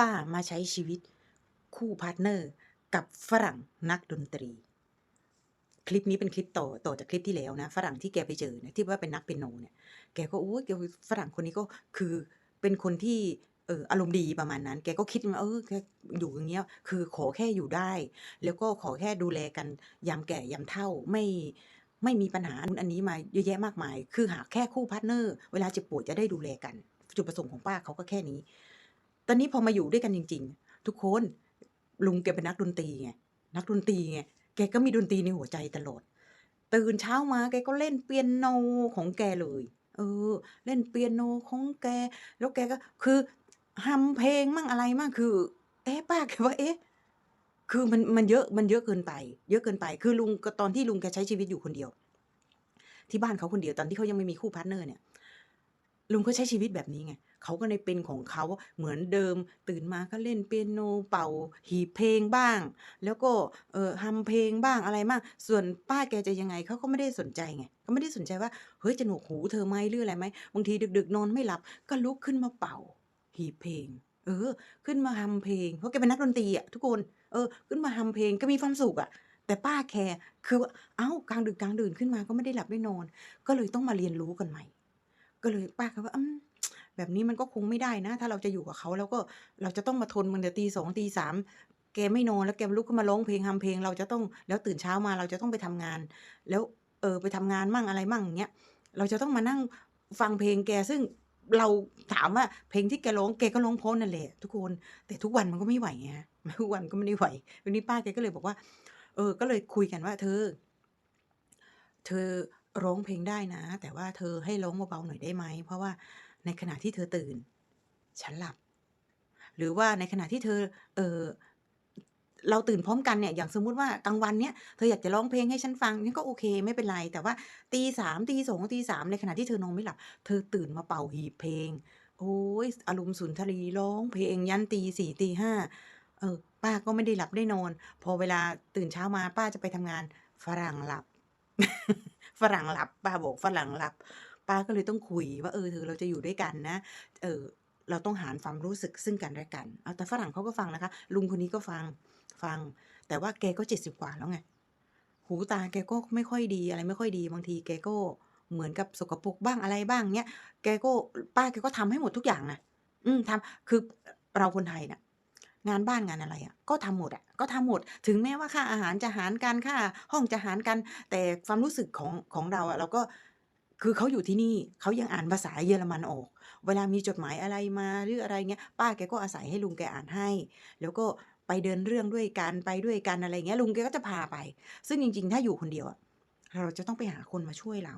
ป้ามาใช้ชีวิตคู่พาร์ทเนอร์ กับฝรั่งนักดนตรี คลิปนี้เป็นคลิปต่อต่อจากคลิปที่แล้วนะ ฝรั่งที่แกไปเจอเนี่ยที่ว่าเป็นนักเปียโนเนี่ยแกก็โอ้ยแกฝรั่งคนนี้ก็คือเป็นคนที่เอออารมณ์ดีประมาณนั้น แกก็คิดว่าเออแกอยู่อย่างเงี้ย คือขอแค่อยู่ได้ แล้วก็ขอแค่ดูแลกันยามแก่ยามเฒ่าไม่ไม่มีปัญหาอันนี้มาเยอะแยะมากมาย คือหาแค่คู่พาร์ทเนอร์ เวลาเจ็บป่วยจะได้ดูแลกัน จุดประสงค์ของป้าเขาก็แค่นี้ ตอนนี้พอมาอยู่ด้วยกันจริง ๆ ทุกคนลุงแกเป็นนักดนตรีไงนักดนตรีไงแกก็มีดนตรีในหัวใจตลอด ตื่นเช้ามาแกก็เล่นเปียโนของแกเลย เออ เล่นเปียโนของแก แล้วแกก็คือฮัมเพลงมั่งอะไรมั่งคือ เอ๊ะป้าแกว่าเอ๊ะคือมันมันเยอะมันเยอะเกินไป เยอะเกินไป คือลุงก็ตอนที่ลุงแกใช้ชีวิตอยู่คนเดียว ที่บ้านเขาคนเดียวตอนที่เขายังไม่มีคู่พาร์ทเนอร์เนี่ย ลุงก็ใช้ชีวิตแบบนี้ไง เขาก็ในเป็นของเขาเหมือนเดิม ตื่นมาก็เล่นเปียโนเป่า หีเพลงบ้าง แล้วก็เออฮัมเพลงบ้างอะไรบ้างส่วนป้าแกจะยังไงเขาก็ไม่ได้สนใจไงเขาไม่ได้สนใจว่าเฮ้ยจะหนวกหูเธอไหมหรืออะไรไหมบางทีดึกๆ นอนไม่หลับ ก็ลุกขึ้นมาเป่า หีเพลง เออ ขึ้นมาฮัมเพลงเพราะแกเป็นนักดนตรีอะทุกคนเออ ขึ้นมาฮัมเพลงก็มีความสุขอะแต่ป้าแคร์คือว่าเอ้ากลางดึกกลางดื่นขึ้นมาก็ไม่ได้หลับได้นอน ก็เลยต้องมาเรียนรู้กันใหม่ ก็เลยป้าก็ว่าอืม แบบนี้มันก็คงไม่ได้นะ ถ้าเราจะอยู่กับเขาแล้วก็เราจะต้องมาทนมันแต่ตีสองตีสามแกไม่นอนแล้วแกลุกขึ้นมาร้องเพลงฮัมเพลง เราจะต้องแล้วตื่นเช้ามาเราจะต้องไปทำงาน แล้วเออไปทำงานมั่งอะไรมั่งอย่างเงี้ยเราจะต้องมานั่งฟังเพลงแกซึ่งเราถามว่าเพลงที่แกร้องแกก็ร้องเพราะนั่นแหละทุกคน แต่ทุกวันมันก็ไม่ไหวไงฮะทุกวันก็ไม่ได้ไหววันนี้ป้าแกก็เลยบอกว่า เออ ก็เลยคุยกันว่า เธอ เธอร้องเพลงได้นะ แต่ว่าเธอให้ร้องเบาๆหน่อยได้ไหมเพราะว่า ในขณะที่เธอตื่น ฉันหลับ หรือว่าในขณะที่เธอ เออเราตื่นพร้อมกันเนี่ย อย่างสมมุติว่ากลางวันเนี้ยเธออยากจะร้องเพลงให้ฉันฟังฉันก็โอเคไม่เป็นไร แต่ว่าตีสามตีสองตีสามในขณะที่เธอนอนไม่หลับ เธอตื่นมาเป่าหีบเพลง โอ้ยอารมณ์สุนทรีร้องเพลงยันตีสี่ตีห้า เออ ป้าก็ไม่ได้หลับได้นอน พอเวลาตื่นเช้ามาป้าจะไปทำงาน ฝรั่งหลับ ฝรั่งหลับ ป้าบอกฝรั่งหลับ ป้าก็เลยต้องคุยว่าเออเธอเราจะอยู่ด้วยกันนะ เออเราต้องหารความรู้สึกซึ่งกันและกัน เอาแต่ฝรั่งเขาก็ฟังนะคะ ลุงคนนี้ก็ฟังฟัง แต่ว่าแกก็70กว่าแล้วไง หูตาแกก็ไม่ค่อยดีอะไรไม่ค่อยดี บางทีแกก็เหมือนกับสกปรกบ้างอะไรบ้างเงี้ย แกก็ป้าแกก็ทำให้หมดทุกอย่างนะอืมทำคือเราคนไทยน่ะงานบ้านงานอะไรอะก็ทำหมดอะก็ทำหมด ถึงแม้ว่าค่าอาหารจะหารกันค่าห้องจะหารกัน แต่ความรู้สึกของของเราอะเราก็ คือเขาอยู่ที่นี่เขายังอ่านภาษาเยอรมันออก เวลามีจดหมายอะไรมาหรืออะไรเงี้ย ป้าแกก็อาศัยให้ลุงแกอ่านให้ แล้วก็ไปเดินเรื่องด้วยกันไปด้วยกันอะไรเงี้ยลุงแกก็จะพาไป ซึ่งจริง ๆ ถ้าอยู่คนเดียวอะเราจะต้องไปหาคนมาช่วยเรา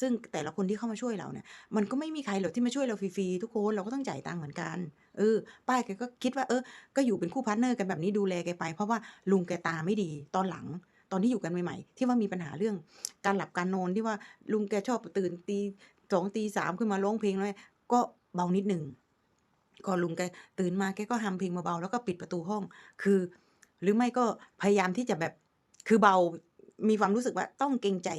ซึ่งแต่ละคนที่เข้ามาช่วยเราเนี่ย มันก็ไม่มีใครหรอกที่มาช่วยเราฟรีๆทุกคนเราก็ต้องจ่ายตังค์เหมือนกัน เออ ป้าแกก็คิดว่า เออ ก็อยู่เป็นคู่พาร์ตเนอร์กันแบบนี้ดูแลแกไป เพราะว่าลุงแกตาไม่ดีตอนหลัง ตอนที่อยู่กันใหม่ๆ ที่ว่ามีปัญหาเรื่องการหลับการนอนที่ว่าลุงแกชอบตื่นตีสองตีสามขึ้นมาร้องเพลงแล้วก็เบานิดหนึ่งก็ลุงแกตื่นมาแกก็ฮัมเพลงเบาๆแล้วก็ปิดประตูห้อง คือ หรือไม่ก็พยายามที่จะแบบคือเบามีความรู้สึกว่าต้องเกรงใจ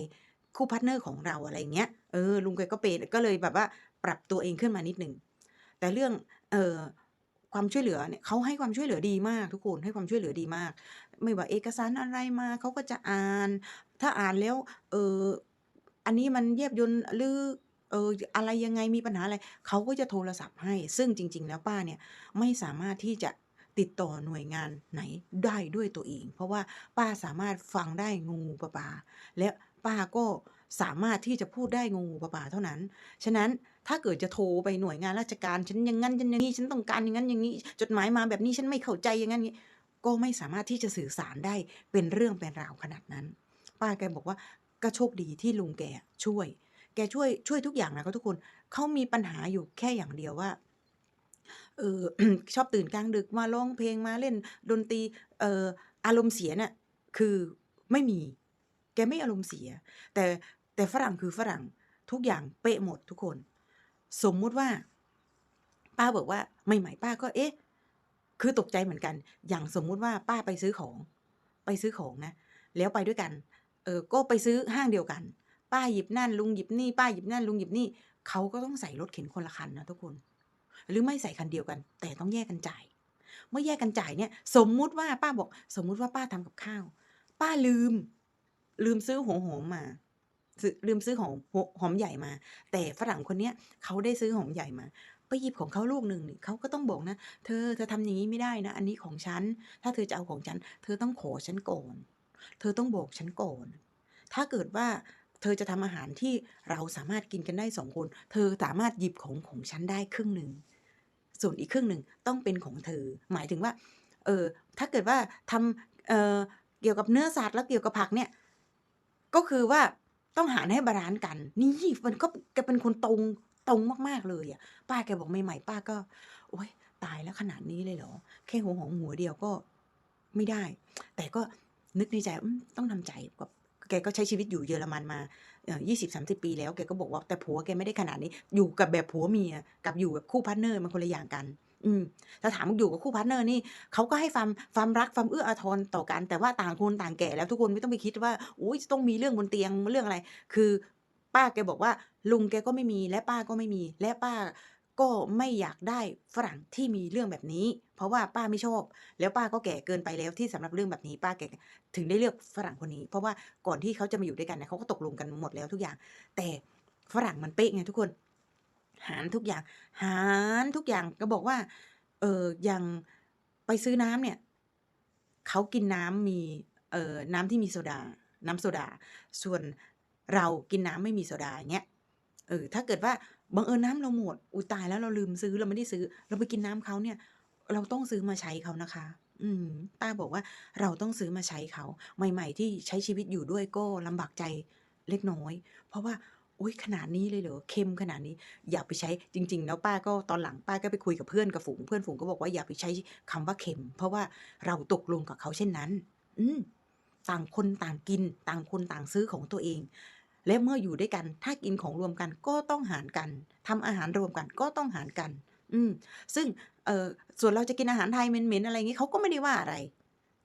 คู่พาร์ตเนอร์ของเราอะไรเงี้ยเออลุงแกก็เป็นก็เลยแบบว่าปรับตัวเองขึ้นมานิดหนึ่งแต่เรื่องเอ่อความช่วยเหลือเนี่ยเขาให้ความช่วยเหลือดีมากทุกคนให้ความช่วยเหลือดีมาก ไม่ว่าเอกสารอะไรมาเขาก็จะอ่าน ถ้าอ่านแล้วเอออันนี้มันแยบยลหรือเอออะไรยังไงมีปัญหาอะไรเขาก็จะโทรศัพท์ให้ ซึ่งจริง ๆ แล้วป้าเนี่ยไม่สามารถที่จะติดต่อหน่วยงานไหนได้ด้วยตัวเอง เพราะว่าป้าสามารถฟังได้งูปลาและป้าก็สามารถที่จะพูดได้งูปลาเท่านั้น ฉะนั้นถ้าเกิดจะโทรไปหน่วยงานราชการ ฉันอย่างงั้นฉันอย่างงี้ฉันต้องการอย่างงั้นอย่างงี้ จดหมายมาแบบนี้ฉันไม่เข้าใจอย่างงั้นงี้ ก็ไม่สามารถที่จะสื่อสารได้เป็นเรื่องเป็นราวขนาดนั้น ป้าแกบอกว่าก็โชคดีที่ลุงแกช่วย แกช่วยช่วยทุกอย่างนะคะทุกคนเขามีปัญหาอยู่แค่อย่างเดียวว่าเออชอบตื่นกลางดึกมาร้องเพลงมาเล่นดนตรีเอออารมณ์เสียเนี่ยคือไม่มี แกไม่อารมณ์เสีย แต่แต่ฝรั่งคือฝรั่งทุกอย่างเป๊ะหมดทุกคน สมมุติว่า ป้าบอกว่าใหม่ๆป้าก็เอ๊ะ คือตกใจเหมือนกัน อย่างสมมุติว่าป้าไปซื้อของ ไปซื้อของนะ แล้วไปด้วยกัน เออ ก็ไปซื้อห้างเดียวกัน ป้าหยิบนั่น ลุงหยิบนี่ ป้าหยิบนั่น ลุงหยิบนี่ เขาก็ต้องใส่รถเข็นคนละคันนะทุกคน หรือไม่ใส่คันเดียวกัน แต่ต้องแยกกันจ่าย เมื่อแยกกันจ่ายเนี่ย สมมุติว่าป้าบอก สมมุติว่าป้าทำกับข้าว ป้าลืม ลืมซื้อหัวหอมมาลืมซื้อหอมหอมใหญ่มา แต่ฝรั่งคนเนี้ยเขาได้ซื้อหอมใหญ่มา หยิบของเขาลูกหนึ่งเขาก็ต้องบอกนะ"เธอเธอทำอย่างงี้ไม่ได้นะ อันนี้ของฉัน ถ้าเธอจะเอาของฉัน เธอต้องขอฉันก่อน เธอต้องบอกฉันก่อน ถ้าเกิดว่าเธอจะทำอาหารที่เราสามารถกินกันได้2คน เธอสามารถหยิบของของฉันได้ครึ่งหนึ่ง ส่วนอีกครึ่งหนึ่งต้องเป็นของเธอ"หมายถึงว่า เออ ถ้าเกิดว่าทำเอ่อเกี่ยวกับเนื้อสัตว์แล้วเกี่ยวกับผักเนี่ย ก็คือว่าต้องหารให้บาลันซ์กัน นี่มันก็แกเป็นคนตรง ตรงมากๆเลยอะป้าแกบอกใหม่ๆป้าก็ โอ๊ยตายแล้วขนาดนี้เลยเหรอ แค่หัวหอมหัวเดียวก็ไม่ได้ แต่ก็นึกในใจต้องทำใจกับแกก็ใช้ชีวิตอยู่เยอรมันมาเอ่อ20-30ปีแล้ว แกก็บอกว่าแต่ผัวแกไม่ได้ขนาดนี้ อยู่กับแบบผัวเมีย กับอยู่แบบคู่พาร์เนอร์มันคนละอย่างกัน อืมถ้าถามอยู่กับคู่พาร์เนอร์นี่เขาก็ให้ความความรักความเอื้ออาทรต่อกัน แต่ว่าต่างคนต่างแก่แล้วทุกคนไม่ต้องไปคิดว่าอุ๊ยต้องมีเรื่องบนเตียงเรื่องอะไร คือ ป้าแกบอกว่า ลุงแกก็ไม่มีและป้าก็ไม่มี และป้าก็ไม่อยากได้ฝรั่งที่มีเรื่องแบบนี้ เพราะว่าป้าไม่ชอบ แล้วป้าก็แก่เกินไปแล้วที่สำหรับเรื่องแบบนี้ ป้าแกถึงได้เลือกฝรั่งคนนี้ เพราะว่าก่อนที่เขาจะมาอยู่ด้วยกันเนี่ยเขาก็ตกลงกันหมดแล้วทุกอย่าง แต่ฝรั่งมันเป๊ะไงทุกคน หารทุกอย่าง หารทุกอย่างก็บอกว่า เอออย่างไปซื้อน้ำเนี่ยเขากินน้ำมีเอ่อน้ำที่มีโซดา น้ำโซดา ส่วน เรากินน้ำไม่มีโซดาอย่างเงี้ยเออถ้าเกิดว่าบังเอิญน้ำเราหมดอุ๊ยตายแล้วเราลืมซื้อเราไม่ได้ซื้อ เราไปกินน้ำเขาเนี่ย เราต้องซื้อมาใช้เขานะคะ อืมป้าบอกว่าเราต้องซื้อมาใช้เขา ใหม่ ๆ ที่ใช้ชีวิตอยู่ด้วยก็ลำบากใจเล็กน้อย เพราะว่าโอุ๊ยขนาดนี้เลยเหรอเค็มขนาดนี้ อย่าไปใช้จริงๆแล้วป้าก็ตอนหลังป้าก็ไปคุยกับเพื่อนกับฝูงเพื่อนฝูงก็บอกว่าอย่าไปใช้คำว่าเค็ม เพราะว่าเราตกลงกับเขาเช่นนั้น อืม ต่างคนต่างกิน ต่างคนต่างซื้อของตัวเอง และเมื่ออยู่ด้วยกันถ้ากินของรวมกันก็ต้องหารกันทำอาหารรวมกันก็ต้องหารกัน อืมซึ่งเออส่วนเราจะกินอาหารไทยเหม็นๆอะไรงี้เขาก็ไม่ได้ว่าอะไร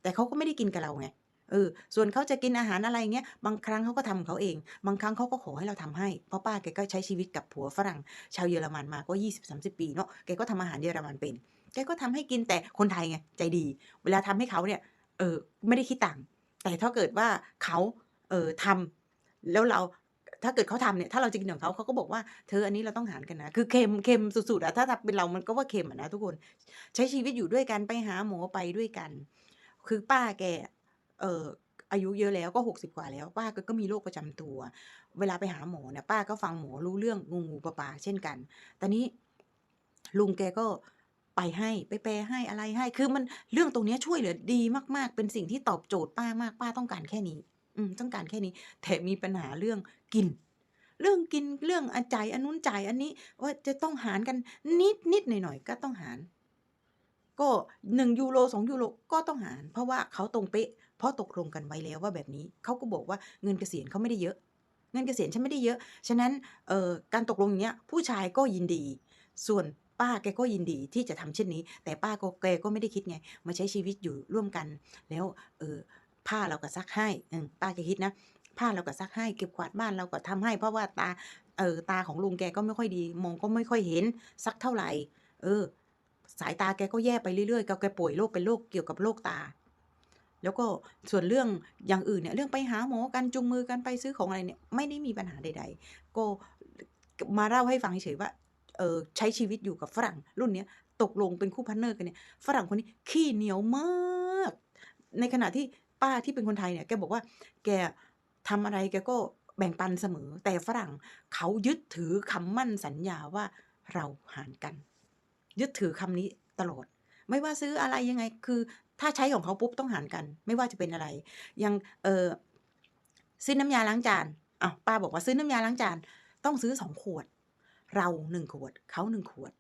แต่เขาก็ไม่ได้กินกับเราไงเออส่วนเขาจะกินอาหารอะไรอย่างเงี้ยบางครั้งเขาก็ทำของเขาเอง บางครั้งเขาก็ขอให้เราทำให้เพราะป้าแกก็ใช้ชีวิตกับผัวฝรั่ง ชาวเยอรมันมาก็ 20-30 ปีเนาะแกก็ทำอาหารเยอรมันเป็นแกก็ทำให้กินแต่คนไทยไงใจดี เวลาทำให้เขาเนี่ยเออไม่ได้คิดตังค์ แต่ถ้าเกิดว่าเขาเออทำแล้วเราถ้าเกิดเขาทำเนี่ยถ้าเราจะกินของเขาเขาก็บอกว่า"เธออันนี้เราต้องหารกันนะ"คือเค็มเค็มสุดๆอะถ้าถ้าเป็นเรามันก็ว่าเค็มอะนะทุกคน ใช้ชีวิตอยู่ด้วยกันไปหาหมอไปด้วยกัน คือป้าแกอะเอออายุเยอะแล้วก็ 60 กว่าแล้ว ป้ากก็มีโรคประจำตัว เวลาไปหาหมอเนี่ยป้าก็ฟังหมอรู้เรื่องงูๆปลาเช่นกันแต่นี้ลุงแกก็ ไปให้ไปแปลให้อะไรให้ คือมันเรื่องตรงนี้ช่วยเหลือดีมากๆ เป็นสิ่งที่ตอบโจทย์ป้ามากป้าต้องการแค่นี้ อืมต้องการแค่นี้แต่มีปัญหาเรื่องกิน เรื่องกินเรื่องอจ่ายอันนู้นจ่ายอันนี้ว่าจะต้องหารกันนิดๆหน่อยๆก็ต้องหาร ก็1ยูโร2ยูโรก็ต้องหาร เพราะว่าเขาตรงเป๊ะเพราะตกลงกันไว้แล้วว่าแบบนี้เขาก็บอกว่าเงินเกษียณเขาไม่ได้เยอะ เงินเกษียณฉันไม่ได้เยอะ ฉะนั้นการตกลงอย่างเงี้ยผู้ชายก็ยินดี ส่วน ป้าแกก็ยินดีที่จะทำเช่นนี้ แต่ป้าก็แกก็ไม่ได้คิดไง มาใช้ชีวิตอยู่ร่วมกัน แล้วเออผ้าเราก็ซักให้ป้าแกคิดนะผ้าเราก็ซักให้เก็บกวาดบ้านเราก็ทำให้ เพราะว่าตาเออตาของลุงแกก็ไม่ค่อยดี มองก็ไม่ค่อยเห็นสักเท่าไหร่ เออ สายตาแกก็แย่ไปเรื่อยๆก็แกป่วยโรคเป็นโรคเกี่ยวกับโรคตา แล้วก็ส่วนเรื่องอย่างอื่นเนี่ยเรื่องไปหาหมอกันจูงมือกันไปซื้อของอะไรเนี่ยไม่ได้มีปัญหาใด ๆ ก็มาเล่าให้ฟังเฉยๆว่า ใช้ชีวิตอยู่กับฝรั่งรุ่นนี้ตกลงเป็นคู่พาร์ตเนอร์กันเนี่ยฝรั่งคนนี้ขี้เหนียวมาก ในขณะที่ป้าที่เป็นคนไทยเนี่ยแกบอกว่าแกอะทำอะไรแกก็แบ่งปันเสมอ แต่ฝรั่งเขายึดถือคำมั่นสัญญาว่าเราหารกัน ยึดถือคำนี้ตลอด ไม่ว่าซื้ออะไรยังไงคือถ้าใช้ของเขาปุ๊บต้องหารกัน ไม่ว่าจะเป็นอะไรอย่างเออซื้อน้ำยาล้างจานอ้าวป้าบอกว่าซื้อน้ำยาล้างจานต้องซื้อ2ขวด เรา1ขวดเขา1ขวด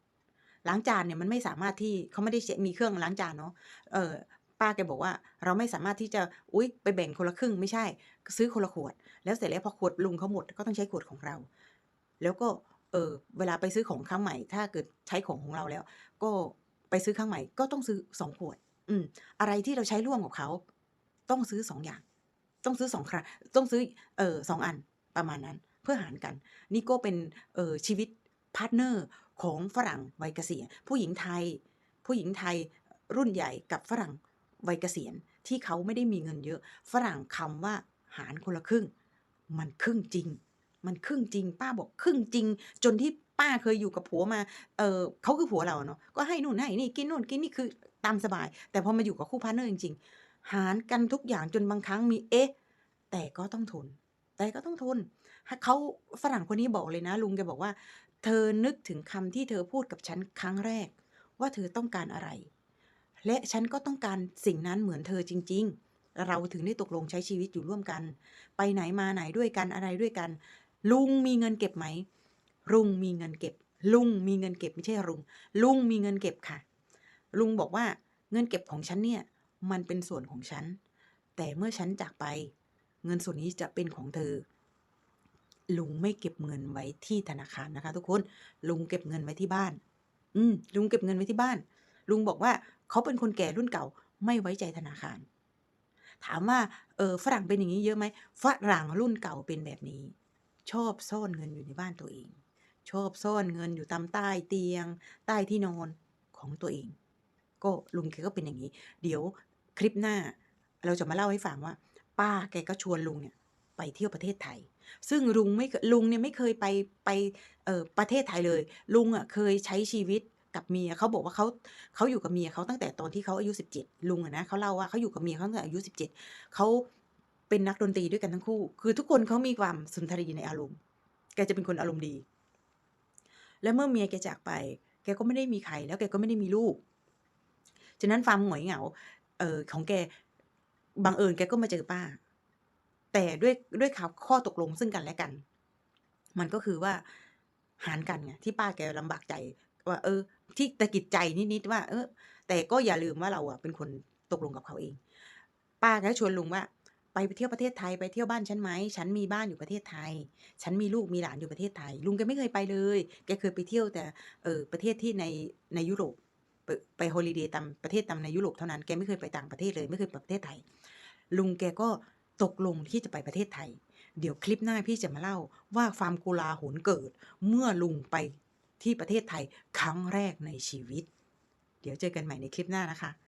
ล้างจานเนี่ยมันไม่สามารถที่เขาไม่ได้มีเครื่องล้างจานเนาะเออป้าแกบอกว่าเราไม่สามารถที่จะอุ๊ยไปแบ่งคนละครึ่งไม่ใช่ ซื้อคนละขวด แล้วเสร็จแล้วพอขวดลุงเขาหมดก็ต้องใช้ขวดของเรา แล้วก็เออเวลาไปซื้อของครั้งใหม่ ถ้าเกิดใช้ของของเราแล้ว ก็ไปซื้อครั้งใหม่ก็ต้องซื้อ2ขวด อืม อะไรที่เราใช้ร่วมกับเขา ต้องซื้อ2อย่าง ต้องซื้อ2ครั้งต้องซื้อเอ่อ2อันประมาณนั้น เพื่อหารกัน นี่ก็เป็นเออชีวิต พาร์ตเนอร์ของฝรั่งวัยเกษียณผู้หญิงไทย ผู้หญิงไทยรุ่นใหญ่กับฝรั่งวัยเกษียณที่เขาไม่ได้มีเงินเยอะ ฝรั่งคำว่าหารคนละครึ่ง มันครึ่งจริง มันครึ่งจริง ป้าบอกครึ่งจริง จนที่ป้าเคยอยู่กับผัวมา เออเขาคือผัวเราเนาะก็ให้นู่นให้นี่กินนู่นกินนี่คือตามสบาย แต่พอมาอยู่กับคู่พาร์ทเนอร์จริงๆ หารกันทุกอย่างจนบางครั้งมีเอ๊ะ แต่ก็ต้องทน แต่ก็ต้องทนเขาฝรั่งคนนี้บอกเลยนะ ลุงแกบอกว่า เธอนึกถึงคำที่เธอพูดกับฉันครั้งแรก ว่าเธอต้องการอะไร และฉันก็ต้องการสิ่งนั้นเหมือนเธอจริง ๆ เราถึงได้ตกลงใช้ชีวิตอยู่ร่วมกัน ไปไหนมาไหนด้วยกันอะไรด้วยกัน ลุงมีเงินเก็บไหม ลุงมีเงินเก็บ ลุงมีเงินเก็บไม่ใช่ลุง ลุงมีเงินเก็บค่ะ ลุงบอกว่าเงินเก็บของฉันเนี่ยมันเป็นส่วนของฉัน แต่เมื่อฉันจากไป เงินส่วนนี้จะเป็นของเธอ ลุงไม่เก็บเงินไว้ที่ธนาคารนะคะ ทุกคน ลุงเก็บเงินไว้ที่บ้าน อืมลุงเก็บเงินไว้ที่บ้าน ลุงบอกว่าเขาเป็นคนแก่รุ่นเก่าไม่ไว้ใจธนาคาร ถามว่าเออฝรั่งเป็นอย่างนี้เยอะไหมฝรั่งรุ่นเก่าเป็นแบบนี้ ชอบซ่อนเงินอยู่ในบ้านตัวเอง ชอบซ่อนเงินอยู่ตามใต้เตียง ใต้ที่นอนของตัวเอง ก็ลุงแกก็เป็นอย่างนี้ เดี๋ยวคลิปหน้า เราจะมาเล่าให้ฟังว่า ป้าแกก็ชวนลุงเนี่ย ไปเที่ยวประเทศไทย ซึ่งลุงไม่เคลุงเนี่ยไม่เคยไปไปเอ่อประเทศไทยเลย ลุงอะเคยใช้ชีวิตกับเมียเขาบอกว่าเขาเขาอยู่กับเมียเขาตั้งแต่ตอนที่เขาอายุสิบเจ็ดลุงอะนะเขาเล่าว่าเขาอยู่กับเมียเขาตั้งแต่อายุสิบเจ็ดเขาเป็นนักดนตรีด้วยกันทั้งคู่ คือทุกคนเขามีความสุนทรีในอารมณ์ แกจะเป็นคนอารมณ์ดี และเมื่อเมียแกจากไป แกก็ไม่ได้มีใคร แล้วแกก็ไม่ได้มีลูก ฉะนั้นความหงอยเหงาเอ่อของแกบังเอิญแกก็มาเจอป้า แต่ด้วยด้วยข่าวข้อตกลงซึ่งกันและกัน มันก็คือว่าหารกันไงที่ป้าแกลำบากใจว่าเออ ที่ตะกิดใจนิดๆว่า เออ แต่ก็อย่าลืมว่าเราอะเป็นคนตกลงกับเขาเอง ป้าก็ชวนลุงว่าไปเที่ยวประเทศไทยไปเที่ยวบ้านฉันไหมฉันมีบ้านอยู่ประเทศไทย ฉันมีลูกมีหลานอยู่ประเทศไทย ลุงแกไม่เคยไปเลย แกเคยไปเที่ยวแต่เออประเทศที่ในในยุโรปไปไปฮอลิเดย์ตามประเทศตามในยุโรปเท่านั้นแกไม่เคยไปต่างประเทศเลยไม่เคยไปประเทศไทย ลุงแกก็ ตกลงที่จะไปประเทศไทย เดี๋ยวคลิปหน้าพี่จะมาเล่าว่าความกุลาหนเกิด เมื่อลุงไปที่ประเทศไทยครั้งแรกในชีวิต เดี๋ยวเจอกันใหม่ในคลิปหน้านะคะ